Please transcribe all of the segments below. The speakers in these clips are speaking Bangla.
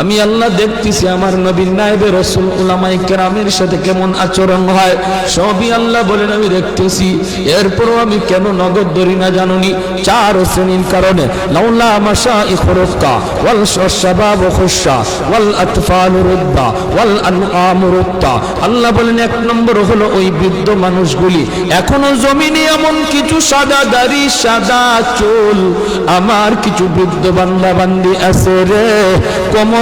আমি আল্লাহ দেখতেছি আমার নবীর নাইবে রসুল উলামাই কেরামের সাথে কেমন আচরণ হয়? সবই আল্লাহ বলেন, আমি দেখতেছি। এরপরও আমি কেন নগদ ধরি না জানুনি? চার শ্রেণির কারণে। আল্লাহ বলেন, এক নম্বর হলো ওই বৃদ্ধ মানুষগুলি, এখনও জমিনে এমন কিছু সাদা দাড়ি সাদা চুল। আমার কিছু বৃদ্ধ বান্দা বান্দি আছে রে কোমর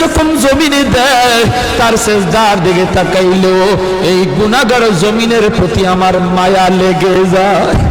যখন জমিনে দেয়, তার সেজদার দিকে তাকাইলো, এই গুণাগার জমিনের প্রতি আমার মায়া লেগে যায়।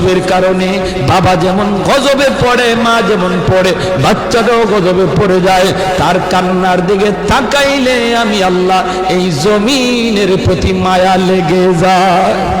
গজবের কারণে বাবা যেমন গজবে পড়ে, মা যেমন পড়ে, বাচ্চাটাও গজবে পড়ে যায়। তার কান্নার দিকে তাকাইলে আমি আল্লাহ এই জমিনের প্রতি মায়া লেগে যায়।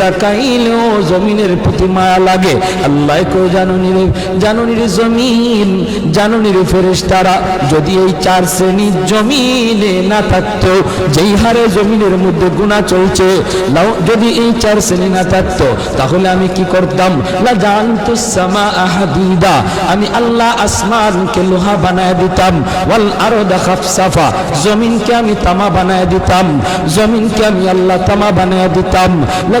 তাকাইলেও জমিনের প্রতি মায়া লাগে। আল্লাহ কেউ জানুনি রে জানুনি রে জমিন জানুনি রে ফেরেস তারা যদি এই চার শ্রেণির জমিনে না থাকতো, যেই হারে জমিনের মধ্যে গুণা চলছে যদি এই চার শ্রেণি না থাকতো, তাহলে আমি কি করতাম? লা জানতু সামা আহাদিদা আমি আল্লাহ আসমানকে লোহা বানায় দিতাম, ওয়াল আরদা সাফা জমিনকে আমি তামা বানায় দিতাম, জমিনকে আমি আল্লাহ তামা বানায় দিতাম লা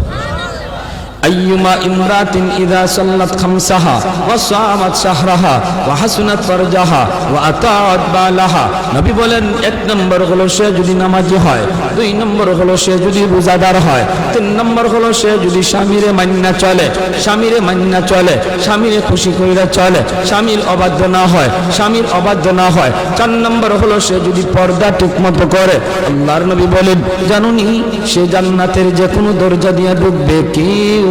আইয়ুমা ইমরাতিন ইদা সাল্লাত খামসাহা ওয়া সামাত শাহরাহা ওয়া হাসনাত ফারজাহা ওয়া আতাআত নবী বলেন, এক নম্বর হলো সে যদি নামাজি হয়, দুই নম্বর হলো সে যদি রোজাদার হয়, তিন নম্বর হলো সে যদি স্বামীরে মান্না চলে, স্বামীরে মান্না চলে, স্বামীরে খুশি কইরা চলে, স্বামীর অবাধ্য না হয়, স্বামীর অবাধ্য না হয়। চার নম্বর হলো সে যদি পর্দা ঠিকমতো করে, আল্লাহর নবী বলেন, জানুনি সে জান্নাতের যে কোনো দরজা দিয়ে ঢুকবে, কেউ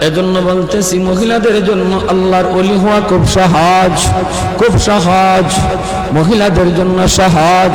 এজন্য বলতেছি মহিলাদের জন্য আল্লাহর অলি হওয়া খুব সহজ খুব সহজ। মহিলাদের জন্য সহজ।